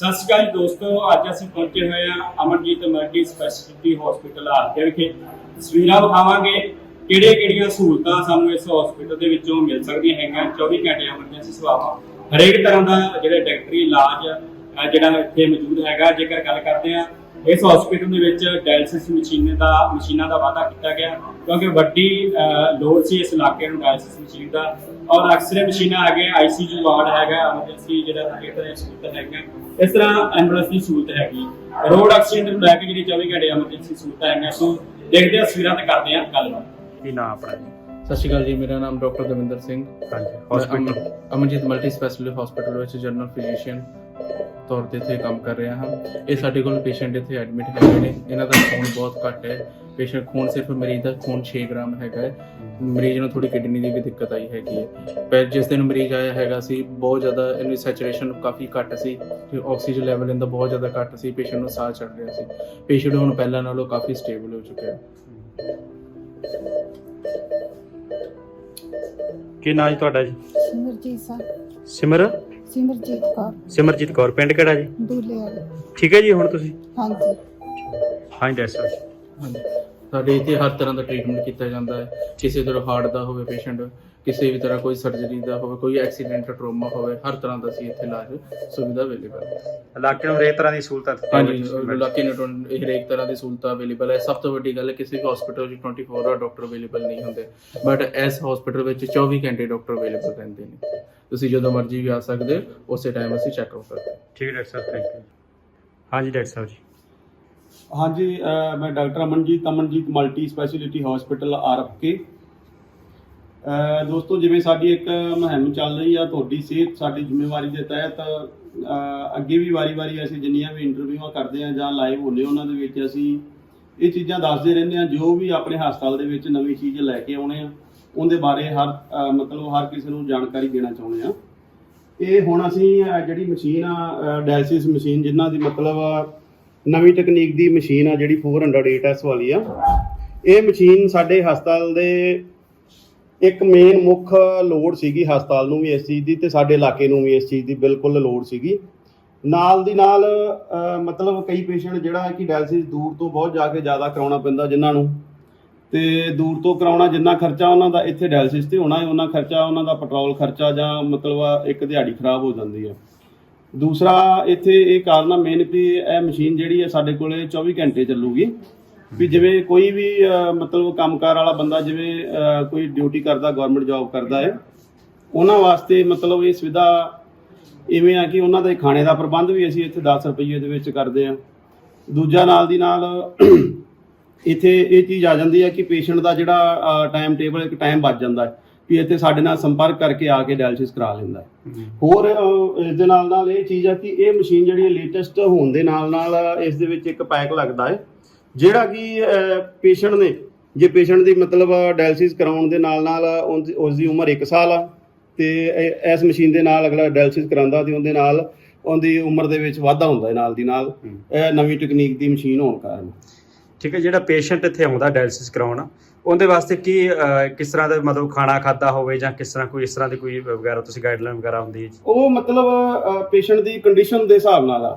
ਸਤਿ ਸ਼੍ਰੀ ਅਕਾਲ ਜੀ ਦੋਸਤੋ, ਅੱਜ ਅਸੀਂ ਪਹੁੰਚੇ ਹੋਏ ਹਾਂ Amarjeet multi speciality hospital R K ਵਿਖੇ। ਤਸਵੀਰਾਂ ਵਿਖਾਵਾਂਗੇ ਕਿਹੜੇ ਕਿਹੜੀਆਂ ਸਹੂਲਤਾਂ ਸਾਨੂੰ ਇਸ ਹਸਪੀਟਲ ਦੇ ਵਿੱਚੋਂ ਮਿਲ ਸਕਦੀਆਂ ਹੈਗੀਆਂ। 24 ਘੰਟੇ ਐਮਰਜੈਂਸੀ ਸੇਵਾਵਾਂ ਹਰੇਕ ਤਰ੍ਹਾਂ ਦਾ ਜਿਹੜਾ ਡਾਕਟਰੀ ਇਲਾਜ ਜਿਹੜਾ ਇੱਥੇ ਮੌਜੂਦ ਹੈਗਾ, ਜੇਕਰ ਗੱਲ ਕਰਦੇ ਹਾਂ ਇਸ ਹਸਪੀਟਲ ਦੇ ਵਿੱਚ ਡਾਇਲਿਸਿਸ ਮਸ਼ੀਨ ਦਾ ਮਸ਼ੀਨਾਂ ਦਾ ਵਾਅਦਾ ਕੀਤਾ ਗਿਆ ਕਿਉਂਕਿ ਵੱਡੀ ਲੋੜ ਸੀ ਇਸ ਇਲਾਕੇ ਨੂੰ ਡਾਇਲਿਸਿਸ ਮਸ਼ੀਨ ਦਾ ਔਰ ਐਕਸਰੇ ਮਸ਼ੀਨਾਂ ਹੈਗੇ ਆਈਸੀਯੂ ਵਾਰਡ ਹੈਗਾ ਐਮਰਜੈਂਸੀ ਜਿਹੜਾ ਥੀਏਟਰ ਦੀ ਸਹੂਲਤ ਹੈਗੀਆਂ। ਇਸ ਤਰ੍ਹਾਂ ਐਂਬੂਲੈਂਸ ਦੀ ਸਹੂਲਤ ਹੈਗੀ। ਰੋਡ ਐਕਸੀਡੈਂਟ ਨੂੰ ਲੈ ਕੇ ਜਿਹੜੀ 24 ਘੰਟੇ ਐਮਰਜੈਂਸੀ ਸਹੂਲਤ ਹੈਗੀਆਂ ਸੋ ਦੇਖਦੇ ਹਾਂ ਤਸਵੀਰਾਂ ਤੇ ਕਰਦੇ ਹਾਂ ਗੱਲਬਾਤ ਕੀ ਨਾਮ ਆਪਣਾ ਜੀ? ਸਤਿ ਸ਼੍ਰੀ ਅਕਾਲ ਜੀ ਮੇਰਾ ਨਾਮ ਡਾਕਟਰ ਦਵਿੰਦਰ ਸਿੰਘ। ਹਾਂਜੀ hospital Amarjeet multi speciality hospital ਵਿੱਚ ਜਨਰਲ ਫਿਜ਼ੀਸ਼ੀਅਨ ਤੌਰ ਤੇ ਇੱਥੇ ਕੰਮ ਕਰ ਰਿਹਾ ਹਾਂ। ਇਹ ਸਾਡੇ ਕੋਲ ਪੇਸ਼ੈਂਟ ਇੱਥੇ ਐਡਮਿਟ ਹੈਗੇ ਨੇ। ਇਹਨਾਂ ਦਾ ਖੂਨ ਬਹੁਤ ਘੱਟ ਹੈ। ਪੇਸ਼ੈਂਟ ਖੂਨ ਸਿਰਫ ਮਰੀਜ਼ ਦਾ ਖੂਨ 6 ਗ੍ਰਾਮ ਹੈਗਾ ਹੈ। ਮਰੀਜ਼ ਨੂੰ ਥੋੜੀ ਕਿਡਨੀ ਦੀ ਵੀ ਦਿੱਕਤ ਆਈ ਹੈਗੀ ਹੈ। ਪਰ ਜਿਸ ਦਿਨ ਮਰੀਜ਼ ਆਇਆ ਹੈਗਾ ਸੀ ਬਹੁਤ ਜ਼ਿਆਦਾ ਇਹਦੀ ਸੈਚੂਰੇਸ਼ਨ ਕਾਫੀ ਘੱਟ ਸੀ ਤੇ ਆਕਸੀਜਨ ਲੈਵਲ ਇਹਦਾ ਬਹੁਤ ਜ਼ਿਆਦਾ ਘੱਟ ਸੀ। ਪੇਸ਼ੈਂਟ ਨੂੰ ਸਾਹ ਚੜ ਰਿਹਾ ਸੀ। ਪੇਸ਼ੈਂਟ ਹੁਣ ਪਹਿਲਾਂ ਨਾਲੋਂ ਕਾਫੀ ਸਟੇਬਲ ਹੋ ਚੁੱਕਿਆ ਹੈ। ਕੀ ਨਾਮ ਤੁਹਾਡਾ ਜੀ? ਸਿਮਰਜੀਤ ਸਾਹਿਬ ਸਿਮਰ? ਸਿਮਰਜੀਤ ਕੌਰ। ਸਿਮਰਜੀਤ ਕੌਰ ਪਿੰਡ ਕਿਹੜਾ ਜੀ? ਦੂਲੇ ਵਾਲੇ। ਠੀਕ ਹੈ ਜੀ ਹੁਣ ਤੁਸੀਂ? ਹਾਂਜੀ। ਹਾਂਜੀ ਡਾਕਟਰ ਸਾਹਿਬ। ਹਾਂਜੀ। ਸਾਡੇ ਇੱਥੇ ਹਰ ਤਰ੍ਹਾਂ ਦਾ ਟ੍ਰੀਟਮੈਂਟ ਕੀਤਾ ਜਾਂਦਾ ਹੈ। ਕਿਸੇ ਤਰ੍ਹਾਂ ਹਾਰਟ ਦਾ ਹੋਵੇ ਪੇਸ਼ੈਂਟ ਕਿਸੇ ਵੀ ਤਰ੍ਹਾਂ ਕੋਈ ਸਰਜਰੀ ਦਾ ਹੋਵੇ ਕੋਈ ਐਕਸੀਡੈਂਟ ਟਰੋਮਾ ਹੋਵੇ ਹਰ ਤਰ੍ਹਾਂ ਦਾ ਸੀ ਇੱਥੇ ਇਲਾਜ ਸੁਵਿਧਾ ਅਵੇਲੇਬਲ ਹੈ। ਇਲਾਕੇ ਨੂੰ ਹਰੇਕ ਤਰ੍ਹਾਂ ਦੀ ਸਹੂਲਤਾਂ ਹਾਂਜੀ ਇਲਾਕੇ ਨੂੰ ਟਵੰ- ਹਰੇਕ ਤਰ੍ਹਾਂ ਦੀ ਸਹੂਲਤਾਂ ਅਵੇਲੇਬਲ ਹੈ। ਸਭ ਤੋਂ ਵੱਡੀ ਗੱਲ ਹੈ ਕਿਸੇ ਵੀ ਹਸਪੀਟਲ ਵਿੱਚ 24 ਆਵਰ ਡਾਕਟਰ ਅਵੇਲੇਬਲ ਨਹੀਂ ਹੁੰਦੇ। ਬਟ ਇਸ ਹਸਪੀਟਲ ਵਿੱਚ 24 ਘੰਟੇ ਡਾਕਟਰ ਅਵੇਲੇਬਲ ਰਹਿੰਦੇ ਨੇ। ਤੁਸੀਂ ਜਦੋਂ ਮਰਜ਼ੀ ਵੀ ਆ ਸਕਦੇ ਹੋ ਉਸੇ ਟਾਈਮ ਅਸੀਂ ਚੈੱਕ ਆਊਟ ਕਰਦੇ ਹਾਂ। ਠੀਕ ਹੈ ਡਾਕਟਰ ਸਾਹਿਬ ਥੈਂਕ ਯੂ ਹਾਂਜੀ ਡਾਕਟਰ ਸਾਹਿਬ ਜੀ। ਹਾਂਜੀ ਅਹ ਮੈਂ doctor Amanjeet Amanjeet multi speciality hospital ਆਰਫਕੇ ਅਹ ਦੋਸਤੋ ਜਿਵੇਂ ਸਾਡੀ ਇੱਕ ਮੁਹਿੰਮ ਚੱਲ ਰਹੀ ਆ ਤੁਹਾਡੀ ਸਿਹਤ ਸਾਡੀ ਜ਼ਿੰਮੇਵਾਰੀ ਦੇ ਤਹਿਤ ਅਹ ਅੱਗੇ ਵੀ ਵਾਰੀ-ਵਾਰੀ ਅਸੀਂ ਜਿੰਨੀਆਂ ਵੀ ਇੰਟਰਵਿਊਆਂ ਕਰਦੇ ਆ ਜਾਂ ਲਾਈਵ ਹੁੰਦੇ ਉਹਨਾਂ ਦੇ ਵਿੱਚ ਅਸੀਂ ਇਹ ਚੀਜ਼ਾਂ ਦੱਸਦੇ ਰਹਿੰਦੇ ਆ ਜੋ ਵੀ ਆਪਣੇ ਹਸਪਤਾਲ ਦੇ ਵਿੱਚ ਨਵੀਂ ਚੀਜ਼ ਲੈ ਕੇ ਆਉਣੇ ਆ। ਉਹਦੇ ਬਾਰੇ ਹਰ ਮਤਲਬ ਹਰ ਕਿਸੇ ਨੂੰ ਜਾਣਕਾਰੀ ਦੇਣਾ ਚਾਹੁੰਦੇ ਆ ਇਹ ਹੁਣ ਅਸੀਂ ਜਿਹੜੀ ਮਸ਼ੀਨ ਆ ਡਾਇਲਿਸਿਸ ਮਸ਼ੀਨ, ਜਿਨ੍ਹਾਂ ਦੀ ਮਤਲਬ ਨਵੀਂ ਟੈਕਨੀਕ ਦੀ ਮਸ਼ੀਨ ਆ, ਜਿਹੜੀ 408S ਵਾਲੀ ਆ, ਇਹ ਮਸ਼ੀਨ ਸਾਡੇ ਹਸਪਤਾਲ ਦੇ ਇੱਕ ਮੇਨ ਮੁੱਖ ਲੋੜ ਸੀਗੀ ਹਸਪਤਾਲ ਨੂੰ ਵੀ ਇਸ ਚੀਜ਼ ਦੀ ਤੇ ਸਾਡੇ ਇਲਾਕੇ ਨੂੰ ਵੀ ਇਸ ਚੀਜ਼ ਦੀ ਬਿਲਕੁਲ ਲੋੜ ਸੀਗੀ। ਨਾਲ ਦੀ ਨਾਲ ਮਤਲਬ ਕਈ ਪੇਸ਼ੈਂਟ ਜਿਹੜਾ ਹੈ ਕਿ ਡਾਇਲਿਸਿਸ ਦੂਰ ਤੋਂ ਬਹੁਤ ਜਾ ਕੇ ਜ਼ਿਆਦਾ ਕਰਾਉਣਾ ਪੈਂਦਾ ਜਿਨ੍ਹਾਂ ਨੂੰ ਤੇ ਦੂਰ ਤੋਂ ਕਰਾਉਣਾ ਜਿੰਨਾ ਖਰਚਾ ਉਹਨਾਂ ਦਾ ਇੱਥੇ ਡਾਇਲਿਸਿਸ ਤੇ ਹੋਣਾ ਹੈ ਉਹਨਾਂ ਖਰਚਾ ਉਹਨਾਂ ਦਾ ਪੈਟਰੋਲ ਖਰਚਾ ਜਾਂ ਮਤਲਬ ਇੱਕ ਦਿਹਾੜੀ ਖਰਾਬ ਹੋ ਜਾਂਦੀ ਹੈ। ਦੂਸਰਾ ਇੱਥੇ ਇਹ ਕਾਰਨ ਆ ਮੇਨ ਵੀ ਇਹ ਮਸ਼ੀਨ ਜਿਹੜੀ ਹੈ ਸਾਡੇ ਕੋਲੇ 24 ਘੰਟੇ ਚੱਲੂਗੀ। ਵੀ ਜਿਵੇਂ ਕੋਈ ਵੀ ਅਹ, ਮਤਲਬ ਕੰਮਕਾਰ ਵਾਲਾ ਬੰਦਾ ਜਿਵੇਂ ਕੋਈ ਡਿਊਟੀ ਕਰਦਾ ਗਵਰਨਮੈਂਟ ਜੌਬ ਕਰਦਾ ਹੈ ਉਹਨਾਂ ਵਾਸਤੇ ਮਤਲਬ ਇਹ ਸੁਵਿਧਾ ਇਵੇਂ ਆ ਕਿ ਉਹਨਾਂ ਦੇ ਖਾਣੇ ਦਾ ਪ੍ਰਬੰਧ ਵੀ ਅਸੀਂ ਇੱਥੇ 10 ਰੁਪਏ ਦੇ ਵਿੱਚ ਕਰਦੇ ਆ ਦੂਜਾ ਨਾਲ ਦੀ ਨਾਲ ਇੱਥੇ ਇਹ ਚੀਜ਼ ਆ ਜਾਂਦੀ ਹੈ ਕਿ ਪੇਸ਼ੈਂਟ ਦਾ ਜਿਹੜਾ ਟਾਈਮ ਟੇਬਲ ਇੱਕ ਟਾਈਮ ਬਚ ਜਾਂਦਾ ਹੈ ਵੀ ਇੱਥੇ ਸਾਡੇ ਨਾਲ ਸੰਪਰਕ ਕਰਕੇ ਆ ਕੇ ਡਾਇਲਿਸਿਸ ਕਰਾ ਲੈਂਦਾ ਹੈ। ਹੋਰ ਇਸ ਦੇ ਨਾਲ ਨਾਲ ਇਹ ਚੀਜ਼ ਆ ਕਿ ਇਹ ਮਸ਼ੀਨ ਜਿਹੜੀ ਲੇਟੈਸਟ ਹੋਣ ਦੇ ਨਾਲ ਨਾਲ ਇਸ ਦੇ ਵਿੱਚ ਇੱਕ ਪੈਕ ਲੱਗਦਾ ਹੈ ਜਿਹੜਾ ਕਿ ਪੇਸ਼ੈਂਟ ਨੇ ਜੇ ਪੇਸ਼ੈਂਟ ਦੀ ਮਤਲਬ ਡਾਇਲਿਸਿਸ ਕਰਾਉਣ ਦੇ ਨਾਲ ਨਾਲ ਉਸ ਦੀ ਉਮਰ 1 ਸਾਲ ਆ ਤੇ ਇਸ ਮਸ਼ੀਨ ਦੇ ਨਾਲ ਅਗਲਾ ਡਾਇਲਿਸਿਸ ਕਰਾਉਂਦਾ ਤੇ ਉਹਦੇ ਨਾਲ ਉਹਦੀ ਉਮਰ ਦੇ ਵਿੱਚ ਵਾਧਾ ਹੁੰਦਾ ਹੈ ਨਾਲ ਦੀ ਨਾਲ ਇਹ ਨਵੀਂ ਟੈਕਨੀਕ ਦੀ ਮਸ਼ੀਨ ਹੋਣ ਕਾਰਨ। ਠੀਕ ਹੈ ਜਿਹੜਾ ਪੇਸ਼ੈਂਟ ਇੱਥੇ ਆਉਂਦਾ ਡਾਇਲਿਸਿਸ ਕਰਾਉਣ ਉਹਦੇ ਵਾਸਤੇ ਕੀ ਕਿਸ ਤਰ੍ਹਾਂ ਦਾ ਮਤਲਬ ਖਾਣਾ ਖਾਦਾ ਹੋਵੇ ਜਾਂ ਕਿਸ ਤਰ੍ਹਾਂ ਕੋਈ ਇਸ ਤਰ੍ਹਾਂ ਦੀ ਕੋਈ ਵਗੈਰਾ ਤੁਸੀਂ ਗਾਈਡਲਾਈਨ ਵਗੈਰਾ ਹੁੰਦੀ ਹੈ? ਉਹ ਮਤਲਬ ਪੇਸ਼ੈਂਟ ਦੀ ਕੰਡੀਸ਼ਨ ਦੇ ਹਿਸਾਬ ਨਾਲ ਆ।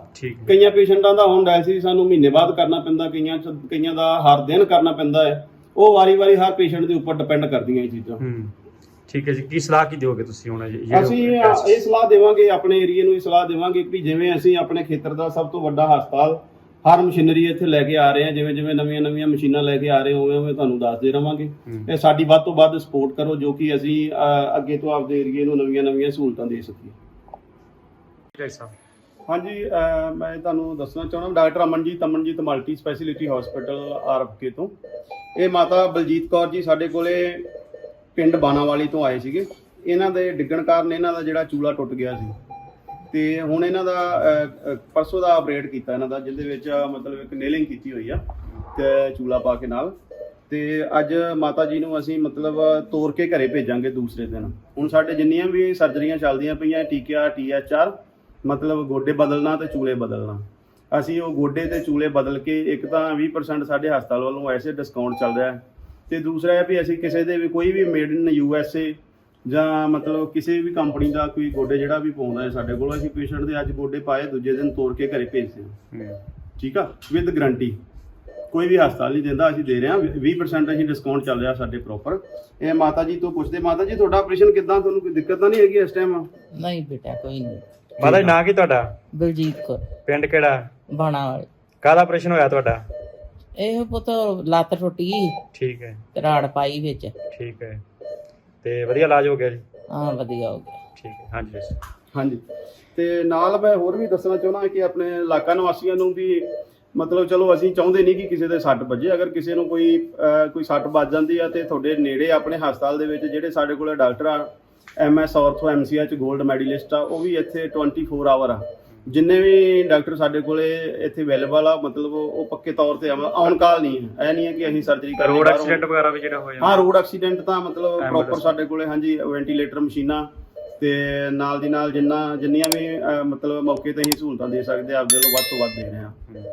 ਕਈਆਂ ਪੇਸ਼ੈਂਟਾਂ ਦਾ ਹੁਣ ਡਾਇਲਿਸਿਸ ਸਾਨੂੰ ਮਹੀਨੇ ਬਾਅਦ ਕਰਨਾ ਪੈਂਦਾ ਕਈਆਂ ਚ ਕਈਆਂ ਦਾ ਹਰ ਦਿਨ ਕਰਨਾ ਪੈਂਦਾ ਹੈ। ਉਹ ਵਾਰੀ-ਵਾਰੀ ਹਰ ਪੇਸ਼ੈਂਟ ਦੇ ਉੱਪਰ ਡਿਪੈਂਡ ਕਰਦੀਆਂ ਇਹ ਚੀਜ਼ਾਂ। ਠੀਕ ਹੈ ਜੀ। ਕੀ ਸਲਾਹ ਕੀ ਦਿਓਗੇ ਤੁਸੀਂ ਹੁਣ ਅਸੀਂ ਇਹ ਸਲਾਹ ਦੇਵਾਂਗੇ ਆਪਣੇ ਏਰੀਆ ਨੂੰ ਇਹ ਸਲਾਹ ਦੇਵਾਂਗੇ ਕਿ ਜਿਵੇਂ ਅਸੀਂ ਆਪਣੇ ਖੇਤਰ ਦਾ ਸਭ ਤੋਂ ਵੱਡਾ ਹਸਪਤਾਲ ਹਰ ਮਸ਼ੀਨਰੀ ਇੱਥੇ ਲੈ ਕੇ ਆ ਰਹੇ ਹਾਂ ਜਿਵੇਂ ਜਿਵੇਂ ਨਵੀਆਂ ਨਵੀਆਂ ਮਸ਼ੀਨਾਂ ਲੈ ਕੇ ਆ ਰਹੇ ਹੋਵੇਂ ਉਵੇਂ ਤੁਹਾਨੂੰ ਦੱਸਦੇ ਰਵਾਂਗੇ। ਇਹ ਸਾਡੀ ਵੱਧ ਤੋਂ ਵੱਧ ਸਪੋਰਟ ਕਰੋ ਜੋ ਕਿ ਅਸੀਂ ਅੱਗੇ ਤੋਂ ਆਪਦੇ ਏਰੀਏ ਨੂੰ ਨਵੀਆਂ ਨਵੀਆਂ ਸਹੂਲਤਾਂ ਦੇ ਸਕੀਏ। ਸਾਹਿਬ ਹਾਂਜੀ ਮੈਂ ਤੁਹਾਨੂੰ ਦੱਸਣਾ ਚਾਹੁੰਦਾ doctor Amanjeet Amanjeet multi speciality hospital ਆਰਫਕੇ ਤੋਂ। ਇਹ ਮਾਤਾ ਬਲਜੀਤ ਕੌਰ ਜੀ ਸਾਡੇ ਕੋਲੇ ਪਿੰਡ ਬਾਨਾਵਾਲੀ ਤੋਂ ਆਏ ਸੀਗੇ। ਇਹਨਾਂ ਦੇ ਡਿੱਗਣ ਕਾਰਨ ਇਹਨਾਂ ਦਾ ਜਿਹੜਾ ਚੂਲਾ ਟੁੱਟ ਗਿਆ ਸੀ। ਤੇ ਹੁਣ ਇਹਨਾਂ ਦਾ ਅਹ, ਅਹ, ਪਰਸੋਂ ਦਾ ਆਪਰੇਟ ਕੀਤਾ ਇਹਨਾਂ ਦਾ ਜਿਹਦੇ ਵਿੱਚ ਮਤਲਬ ਇੱਕ ਨੇਲਿੰਗ ਕੀਤੀ ਹੋਈ ਆ ਤੇ ਚੂਲਾ ਪਾ ਕੇ ਨਾਲ। ਤੇ ਅੱਜ ਮਾਤਾ ਜੀ ਨੂੰ ਅਸੀਂ ਮਤਲਬ ਤੋਰ ਕੇ ਘਰੇ ਭੇਜਾਂਗੇ ਦੂਸਰੇ ਦਿਨ। ਹੁਣ ਸਾਡੇ ਜਿੰਨੀਆਂ ਵੀ ਸਰਜਰੀਆਂ ਚੱਲਦੀਆਂ ਪਈਆਂ ਟੀਕਾ ਟੀਐਚਆਰ ਮਤਲਬ ਗੋਡੇ ਬਦਲਣਾ ਤੇ ਚੂਲੇ ਬਦਲਣਾ। ਅਸੀਂ ਉਹ ਗੋਡੇ ਤੇ ਚੂਲੇ ਬਦਲ ਕੇ ਇੱਕ ਤਾਂ 20% ਸਾਡੇ ਹਸਪਤਾਲ ਵੱਲੋਂ ਐਸੇ ਡਿਸਕਾਊਂਟ ਚੱਲ ਰਿਹਾ ਹੈ। ਤੇ ਦੂਸਰਾ ਹੈ ਵੀ ਅਸੀਂ ਕਿਸੇ ਦੇ ਵੀ ਕੋਈ ਵੀ made in U S A ਜਾਂ ਮਤਲਬ ਕਿਸੇ ਵੀ ਕੰਪਨੀ ਦਾ ਕੋਈ ਗੋਡੇ ਜਿਹੜਾ ਵੀ ਪਾਉਂਦਾ ਹੈ ਸਾਡੇ ਕੋਲ ਅਸੀਂ ਪੇਸ਼ੈਂਟ ਦੇ ਅੱਜ ਗੋਡੇ ਪਾਏ ਦੂਜੇ ਦਿਨ ਤੋੜ ਕੇ ਘਰੇ ਭੇਜਦੇ ਹਾਂ। ਠੀਕ ਆ? ਵਿਦ ਗਾਰੰਟੀ ਕੋਈ ਵੀ ਹਸਪਤਾਲ ਨਹੀਂ ਦਿੰਦਾ ਅਸੀਂ ਦੇ ਰਹੇ ਹਾਂ। 20% ਅਸੀਂ ਡਿਸਕਾਊਂਟ ਚੱਲ ਰਿਹਾ ਸਾਡੇ ਪ੍ਰੋਪਰ ਇਹ ਮਾਤਾ ਜੀ ਤੋਂ ਪੁੱਛਦੇ ਮਾਤਾ ਜੀ ਤੁਹਾਡਾ ਆਪਰੇਸ਼ਨ ਕਿੱਦਾਂ? ਤੁਹਾਨੂੰ ਕੋਈ ਦਿੱਕਤ ਤਾਂ ਨਹੀਂ ਹੈਗੀ ਇਸ ਟਾਈਮ ਨਹੀਂ ਬੇਟਾ ਕੋਈ ਨਹੀਂ। ਮਾਤਾ ਜੀ ਨਾਂ ਕੀ ਤੁਹਾਡਾ? ਬਲਜੀਤ ਕੌਰ। ਪਿੰਡ ਕਿਹੜਾ? ਬਾਣਾ ਵਾਲੇ ਕਾਹਦਾ ਆਪਰੇਸ਼ਨ ਹੋਇਆ ਤੁਹਾਡਾ? ਇਹ ਪੁੱਤ ਲੱਤ ਟੁੱਟ ਗਈ। ਠੀਕ ਹੈ। ਤੇ ਰਾੜ ਪਾਈ ਵਿੱਚ। ਠੀਕ ਹੈ। ਤੇ ਵਧੀਆ ਇਲਾਜ ਹੋ ਗਿਆ ਜੀ? ਹਾਂ ਵਧੀਆ ਹੋ ਗਿਆ। ਠੀਕ ਹੈ ਹਾਂਜੀ yes। ਹਾਂਜੀ। ਤੇ ਨਾਲ ਮੈਂ ਹੋਰ ਵੀ ਦੱਸਣਾ ਚਾਹੁੰਦਾ ਕਿ ਆਪਣੇ ਇਲਾਕਾ ਨਿਵਾਸੀਆਂ ਨੂੰ ਵੀ ਮਤਲਬ ਚਲੋ ਅਸੀਂ ਚਾਹੁੰਦੇ ਨਹੀਂ ਕਿ ਕਿਸੇ ਦੇ ਸੱਟ ਵੱਜੇ। ਅਗਰ ਕਿਸੇ ਨੂੰ ਕੋਈ ਅਹ, ਕੋਈ ਸੱਟ ਵੱਜ ਜਾਂਦੀ ਆ ਤੇ ਤੁਹਾਡੇ ਨੇੜੇ ਆਪਣੇ ਹਸਪਤਾਲ ਦੇ ਵਿੱਚ ਜਿਹੜੇ ਸਾਡੇ ਕੋਲੇ ਡਾਕਟਰ ਆ ਐਮਐਸ ਆਰਥੋ ਐਮਸੀਐਚ 골ਡ ਮੈਡਲਿਸਟ ਆ ਉਹ ਵੀ ਇੱਥੇ 24 ਆਵਰ ਆ। ਜਿੰਨੇ ਵੀ ਡਾਕਟਰ ਸਾਡੇ ਕੋਲੇ ਇੱਥੇ ਅਵੇਲੇਬਲ ਆ ਮਤਲਬ ਉਹ ਪੱਕੇ ਤੌਰ ਤੇ ਆਨ ਕਾਲ ਨਹੀਂ ਹੈ ਇਹ ਨਹੀਂ ਹੈ ਕਿ ਅਸੀਂ ਸਰਜਰੀ ਕਰ ਰੋਡ ਐਕਸੀਡੈਂਟ ਵਗੈਰਾ ਵੀ ਜਿਹੜਾ ਹੋਇਆ ਹਾਂ ਰੋਡ ਐਕਸੀਡੈਂਟ ਤਾਂ ਮਤਲਬ. ਪ੍ਰੋਪਰ ਸਾਡੇ ਕੋਲੇ ਹਾਂਜੀ ਵੈਂਟੀਲੇਟਰ ਮਸ਼ੀਨਾਂ ਤੇ ਨਾਲ ਦੀ ਨਾਲ ਜਿੰਨਾ ਜਿੰਨੀਆਂ ਵੀ ਮਤਲਬ ਮੌਕੇ ਤੇ ਹੀ ਸਹੂਲਤਾਂ ਦੇ ਸਕਦੇ ਆ ਆਪਦੇ ਵੱਲੋਂ ਵੱਧ ਤੋਂ ਵੱਧ ਦੇ ਰਹੇ ਹਾਂ ਹੂੰ।